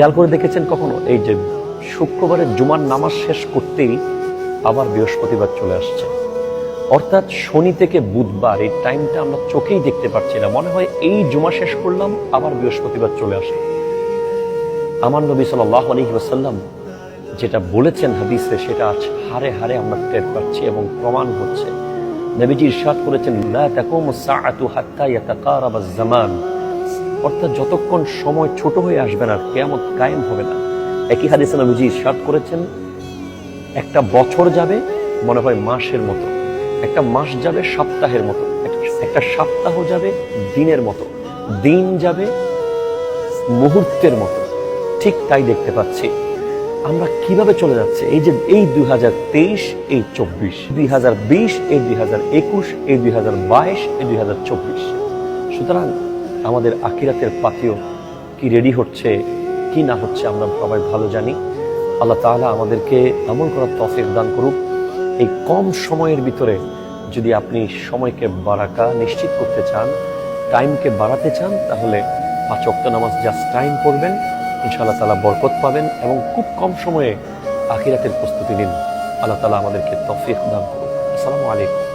খেয়াল করে দেখেছেন কখনো? এই যে শুক্রবারের জুমার নামাজ শেষ করতেই আবার বৃহস্পতিবার চলে আসছে। অর্থাৎ শনি থেকে বুধবার এই টাইমটা আমরা চোখেই দেখতে পাচ্ছি না। মনে হয় এই জুমা শেষ করলাম, আবার বৃহস্পতিবার চলে আসলো আমার নবী সাল্লাহ আলী ওয়াসাল্লাম যেটা বলেছেন হাদিসে, সেটা আজ হারে হারে আমরা টের পাচ্ছি এবং প্রমাণ হচ্ছে। নবীজি ইরশাদ করেছেন, লা তাকুমু সাআতু হাত্তা জামান অর্থাৎ যতক্ষণ সময় ছোট হয়ে আসবে না কিয়ামত কায়েম হবে না। একই হাদিসে নবীজি ইরশাদ করেছেন, একটা বছর যাবে মনে হয় মাসের মতো, একটা মাস যাবে সপ্তাহের মতো, একটা সপ্তাহ যাবে দিনের মতো, দিন যাবে মুহূর্তের মতো। ঠিক তাই দেখতে পাচ্ছি। আমরা কীভাবে চলে যাচ্ছে? এই যে এই দুই হাজার তেইশ, এই চব্বিশ, দুই হাজার বিশ, এই দুই হাজার একুশ, এই দুই হাজার বাইশ, এই দুই হাজার চব্বিশ। সুতরাং আমাদের আকিরাতের পাতিও কি রেডি হচ্ছে, কি না হচ্ছে আমরা সবাই ভালো জানি। আল্লাহ তাআলা আমাদেরকে আমল করার তফিক দান করুক। এই কম সময়ের ভিতরে যদি আপনি সময়কে বাড়াকা নিশ্চিত করতে চান, টাইমকে বাড়াতে চান, তাহলে পাঁচ ওয়াক্ত নামাজ জাস্ট টাইম করবেন ইনশাআল্লাহ তালা বরকত পাবেন এবং খুব কম সময়ে আখিরাতের প্রস্তুতি নিন। আল্লাহ তালা আমাদেরকে তফিক দান করুন আসসালামু আলাইকুম।